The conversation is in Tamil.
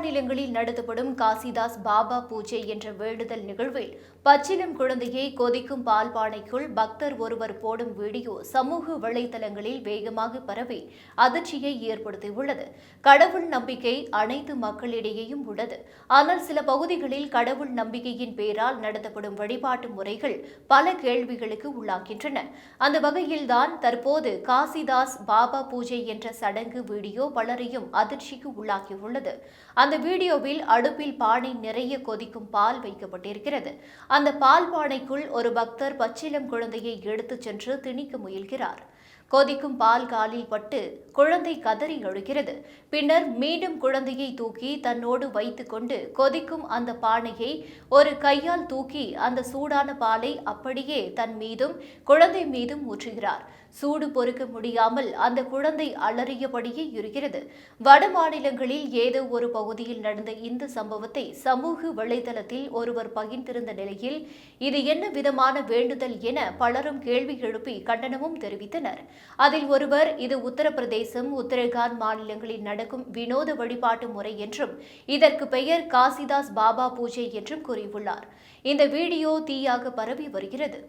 மாநிலங்களில் நடத்தப்படும் காசிதாஸ் பாபா பூஜை என்ற வேண்டுதல் நிகழ்வில் பச்சிலம் குழந்தையை கொதிக்கும் பால்பானைக்குள் பக்தர் ஒருவர் போடும் வீடியோ சமூக வலைதளங்களில் வேகமாக பரவி அதிர்ச்சியை ஏற்படுத்தியுள்ளது. கடவுள் நம்பிக்கை அனைத்து மக்களிடையேயும் உள்ளது. ஆனால் சில பகுதிகளில் கடவுள் நம்பிக்கையின் பேரால் நடத்தப்படும் வழிபாட்டு முறைகள் பல கேள்விகளுக்கு உள்ளாகின்றன. அந்த வகையில்தான் தற்போது காசிதாஸ் பாபா பூஜை என்ற சடங்கு வீடியோ பலரையும் அதிர்ச்சிக்கு உள்ளாகியுள்ளது. அந்த அந்த வீடியோவில் அடுப்பில் பானை நிறைய கொதிக்கும் பால் வைக்கப்பட்டிருக்கிறது. அந்த பால் பானைக்குள் ஒரு பக்தர் பச்சிலம் குழந்தையை எடுத்துச் சென்று திணிக்க முயல்கிறார். கொதிக்கும் பால் காலில் பட்டு குழந்தை கதறி அழுகிறது. பின்னர் மீண்டும் குழந்தையை தூக்கி தன்னோடு வைத்துக்கொண்டு கொதிக்கும் அந்த பானையை ஒரு கையால் தூக்கி அந்த சூடான பாலை அப்படியே தன் மீதும் குழந்தை மீதும் ஊற்றுகிறார். சூடு பொறுக்க முடியாமல் அந்த குழந்தை அலறியபடியே இருக்கிறது. வட மாநிலங்களில் ஏதோ ஒரு பகுதியில் நடந்த இந்த சம்பவத்தை சமூக வலைதளத்தில் ஒருவர் பகிர்ந்திருந்த நிலையில் இது என்ன விதமான வேண்டுதல் என பலரும் கேள்வி எழுப்பி கண்டனமும் தெரிவித்தனர். அதில் ஒருவர் இது உத்தரப்பிரதேசம் உத்தரகாண்ட் மாநிலங்களில் நடக்கும் வினோத வழிபாட்டு முறை என்றும் இதற்கு பெயர் காசிதாஸ் பாபா பூஜை என்றும் கூறியுள்ளார். இந்த வீடியோ தீயாக பரவி வருகிறது.